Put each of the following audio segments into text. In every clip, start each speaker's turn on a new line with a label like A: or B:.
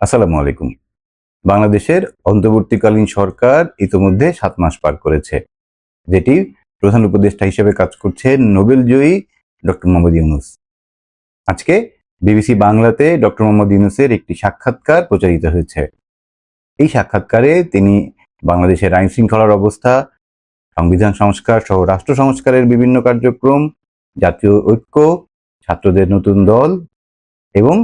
A: আসসালামু আলাইকুম। বাংলাদেশের অন্তর্বর্তীকালীন সরকার ইতোমধ্যে সাত মাস পার করেছে, যেটি প্রধান উপদেষ্টা হিসেবে কাজ করছে নোবেল জয়ী ডক্টর মোহাম্মদ ইউনুস। আজকে বিবিসি বাংলাতে ডক্টর মোহাম্মদ ইউনুসের একটি সাক্ষাৎকার প্রচারিত হয়েছে। এই সাক্ষাৎকারে তিনি বাংলাদেশের আইন শৃঙ্খলার অবস্থা, সংবিধান সংস্কার সহ রাষ্ট্র সংস্কারের বিভিন্ন কার্যক্রম, জাতীয় ঐক্য, ছাত্রদের নতুন দল এবং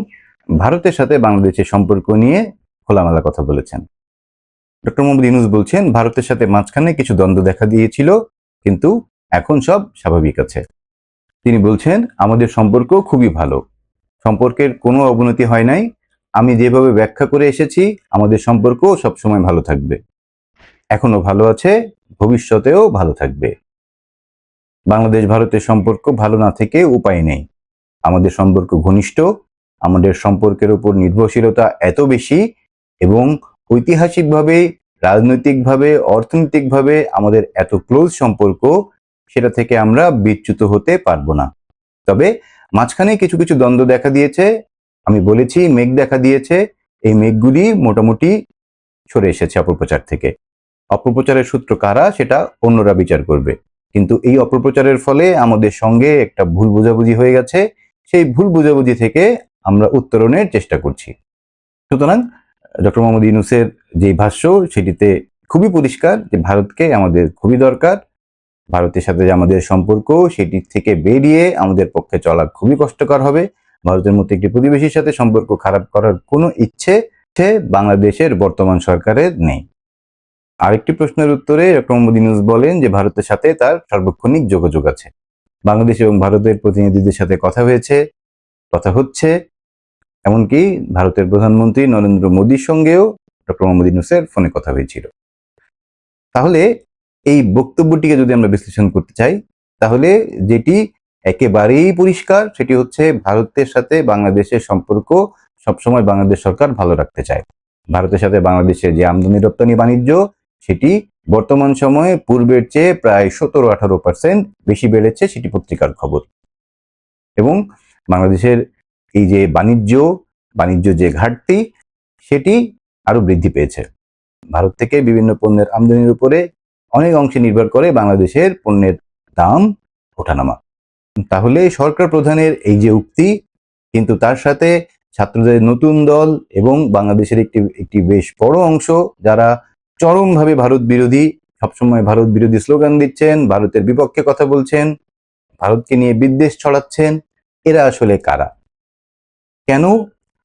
A: ভারতের সাথে বাংলাদেশের সম্পর্ক নিয়ে খোলামেলা কথা বলেছেন। ডক্টর মোহাম্মদ ইউনুস বলছেন, ভারতের সাথে মাঝখানে কিছু দ্বন্দ্ব দেখা দিয়েছিল, কিন্তু এখন সব স্বাভাবিক আছে। তিনি বলছেন, আমাদের সম্পর্ক খুবই ভালো। সম্পর্কের কোনো অবনতি হয় নাই। আমি যেভাবে ব্যাখ্যা করে এসেছি, আমাদের সম্পর্ক সবসময় ভালো থাকবে। এখনও ভালো আছে, ভবিষ্যতেও ভালো থাকবে। বাংলাদেশ ভারতের সম্পর্ক ভালো না থেকে উপায় নেই। আমাদের সম্পর্ক ঘনিষ্ঠ আমাদের সম্পর্কের উপর নির্ভরশীলতা এত বেশি এবং ঐতিহাসিকভাবে, রাজনৈতিকভাবে, অর্থনৈতিকভাবে আমাদের এত ক্লোজ সম্পর্ক, সেটা থেকে আমরা বিচ্যুত হতে পারব না। তবে মাঝখানে কিছু কিছু দ্বন্দ্ব দেখা দিয়েছে। আমি বলেছি মেঘ দেখা দিয়েছে। এই মেঘগুলি মোটামুটি সরে এসেছে অপপ্রচার থেকে। অপপ্রচারের সূত্র কারা সেটা অন্যরা বিচার করবে। কিন্তু এই অপপ্রচারের ফলে আমাদের সঙ্গে একটা ভুল বোঝাবুঝি হয়ে গেছে। সেই ভুল বোঝাবুঝি থেকে আমরা উত্তরণের চেষ্টা করছি। সুতরাং, ডক্টর মোহাম্মদ ইউনুসের যে ভাষ্য, সেটিতে খুবই পরিষ্কার যে ভারতকে আমাদের খুবই দরকার। ভারতের সাথে যে আমাদের সম্পর্ক, সেটি থেকে বেরিয়ে আমাদের পক্ষে চলা খুবই কষ্টকর হবে। ভারতের মতো একটি প্রতিবেশীর সাথে সম্পর্ক খারাপ করার কোনো ইচ্ছে সে বাংলাদেশের বর্তমান সরকারের নেই। আরেকটি প্রশ্নের উত্তরে ডক্টর মোহাম্মদ ইউনুস বলেন যে, ভারতের সাথে তার সার্বক্ষণিক যোগাযোগ আছে। বাংলাদেশ এবং ভারতের প্রতিনিধিদের সাথে কথা হয়েছে, কথা হচ্ছে এমনকি ভারতের প্রধানমন্ত্রী নরেন্দ্র মোদীর সঙ্গেও ডক্টর মোহাম্মদ ইউনুসের ফোনে কথা হয়েছিল। তাহলে এই বক্তব্যটিকে যদি আমরা বিশ্লেষণ করতে চাই, তাহলে যেটি একেবারেই পরিষ্কার সেটি হচ্ছে ভারতের সাথে বাংলাদেশের সম্পর্ক সবসময় বাংলাদেশ সরকার ভালো রাখতে চায়। ভারতের সাথে বাংলাদেশের যে আমদানি রপ্তানি বাণিজ্য, সেটি বর্তমান সময়ে পূর্বের চেয়ে প্রায় সতেরো আঠারো পার্সেন্ট বেশি বেড়েছে, সেটি পত্রিকার খবর। এবং বাংলাদেশের এই যে বাণিজ্য বাণিজ্য যে ঘাটতি, সেটি আরও বৃদ্ধি পেয়েছে। ভারত থেকে বিভিন্ন পণ্যের আমদানির উপরে অনেক অংশে নির্ভর করে বাংলাদেশের পণ্যের দাম ওঠানামা। তাহলে সরকার প্রধানের এই যে উক্তি, কিন্তু তার সাথে ছাত্রদের নতুন দল এবং বাংলাদেশের একটি একটি বেশ বড় অংশ যারা চরমভাবে ভারত বিরোধী, সবসময় ভারত বিরোধী স্লোগান দিচ্ছেন, ভারতের বিপক্ষে কথা বলছেন, ভারতকে নিয়ে বিদ্বেষ ছড়াচ্ছেন, এরা আসলে কারা? কেন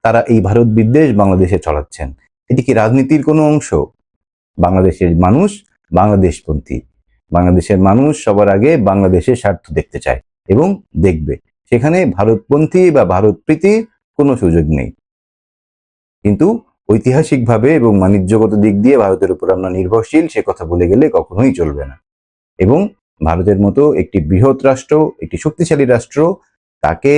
A: তারা এই ভারত বিদ্বেষ বাংলাদেশে ছড়াচ্ছেন? এটি কি রাজনীতির কোনো অংশ? বাংলাদেশের মানুষ বাংলাদেশপন্থী। বাংলাদেশের মানুষ সবার আগে বাংলাদেশের স্বার্থ দেখতে চায় এবং দেখবে। সেখানে ভারতপন্থী বা ভারতপ্রীতি কোনো সুযোগ নেই। কিন্তু ঐতিহাসিকভাবে এবং বাণিজ্যগত দিক দিয়ে ভারতের উপর আমরা নির্ভরশীল, সে কথা বলে গেলে কখনোই চলবে না। এবং ভারতের মতো একটি বৃহৎ রাষ্ট্র, একটি শক্তিশালী রাষ্ট্র, তাকে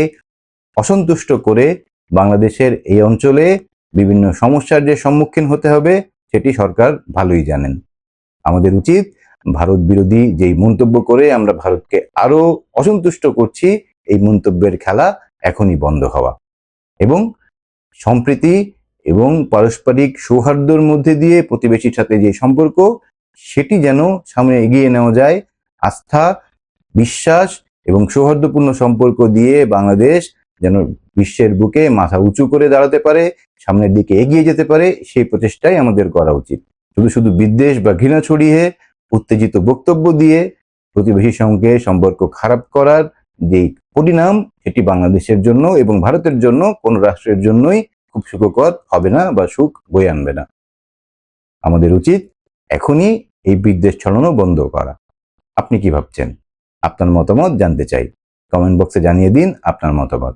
A: অসন্তুষ্ট করে বাংলাদেশের এই অঞ্চলে বিভিন্ন সমস্যার যে সম্মুখীন হতে হবে, সেটি সরকার ভালোই জানেন। আমাদের উচিত ভারত বিরোধী যেই মন্তব্য করে আমরা ভারতকে আরও অসন্তুষ্ট করছি, এই মন্তব্যের খেলা এখনই বন্ধ হওয়া। এবং সম্প্রীতি এবং পারস্পরিক সৌহার্দ্যর মধ্যে দিয়ে প্রতিবেশীর সাথে যে সম্পর্ক, সেটি যেন সামনে এগিয়ে নেওয়া যায়। আস্থা, বিশ্বাস এবং সৌহার্দ্যপূর্ণ সম্পর্ক দিয়ে বাংলাদেশ যেন বিশ্বের বুকে মাথা উঁচু করে দাঁড়াতে পারে, সামনের দিকে এগিয়ে যেতে পারে, সেই প্রচেষ্টাই আমাদের করা উচিত। শুধু শুধু বিদ্বেষ বা ঘৃণা ছড়িয়ে, উত্তেজিত বক্তব্য দিয়ে প্রতিবেশীর সঙ্গে সম্পর্ক খারাপ করার যে পরিণাম, সেটি বাংলাদেশের জন্য এবং ভারতের জন্য, কোন রাষ্ট্রের জন্যই খুব সুখকর হবে না বা সুখ বয়ে আনবে না। আমাদের উচিত এখনই এই বিদ্বেষ ছড়ানো বন্ধ করা। আপনি কি ভাবছেন? আপনার মতামত জানতে চাই। কমেন্ট বক্সে জানিয়ে দিন আপনার মতামত।